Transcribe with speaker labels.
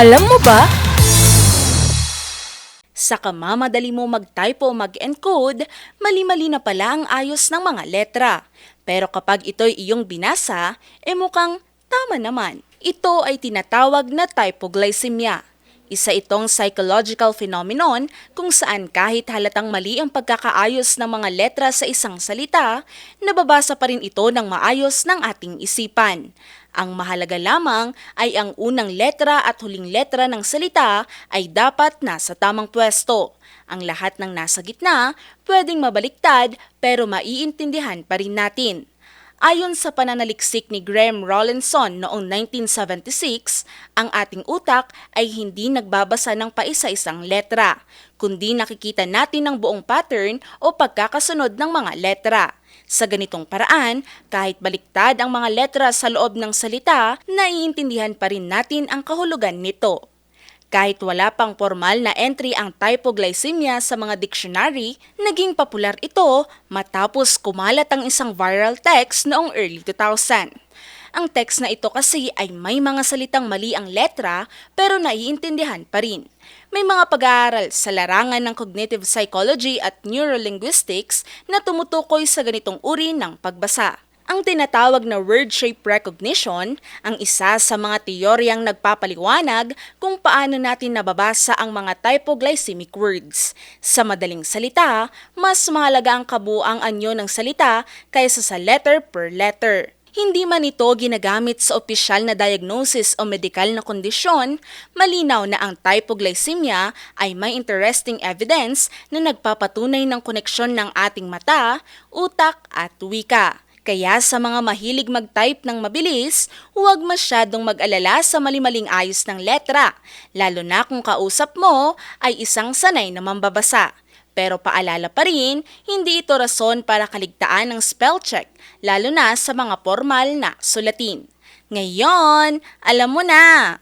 Speaker 1: Alam mo ba?
Speaker 2: Sa kamamadali mo mag-type o mag-encode, mali-mali na pala ang ayos ng mga letra. Pero kapag ito'y iyong binasa, e mukhang tama naman. Ito ay tinatawag na typoglycemia. Isa itong psychological phenomenon kung saan kahit halatang mali ang pagkakaayos ng mga letra sa isang salita, nababasa pa rin ito ng maayos ng ating isipan. Ang mahalaga lamang ay ang unang letra at huling letra ng salita ay dapat nasa tamang pwesto. Ang lahat ng nasa gitna pwedeng mabaliktad pero maiintindihan pa rin natin. Ayon sa pananaliksik ni Graham Rawlinson noong 1976, ang ating utak ay hindi nagbabasa ng paisa-isang letra, kundi nakikita natin ang buong pattern o pagkakasunod ng mga letra. Sa ganitong paraan, kahit baliktad ang mga letra sa loob ng salita, naiintindihan pa rin natin ang kahulugan nito. Kahit wala pang formal na entry ang typoglycemia sa mga dictionary, naging popular ito matapos kumalat ang isang viral text noong early 2000. Ang text na ito kasi ay may mga salitang mali ang letra pero naiintindihan pa rin. May mga pag-aaral sa larangan ng cognitive psychology at neurolinguistics na tumutukoy sa ganitong uri ng pagbasa. Ang tinatawag na word shape recognition ang isa sa mga teoryang nagpapaliwanag kung paano natin nababasa ang mga typoglycemic words. Sa madaling salita, mas mahalaga ang kabuang anyo ng salita kaysa sa letter per letter. Hindi man ito ginagamit sa opisyal na diagnosis o medikal na kondisyon, malinaw na ang typoglycemia ay may interesting evidence na nagpapatunay ng koneksyon ng ating mata, utak at wika. Kaya sa mga mahilig mag-type ng mabilis, huwag masyadong mag-alala sa malimaling ayos ng letra, lalo na kung kausap mo ay isang sanay na mambabasa. Pero paalala pa rin, hindi ito rason para kaligtaan ng spell check, lalo na sa mga formal na sulatin. Ngayon, alam mo na!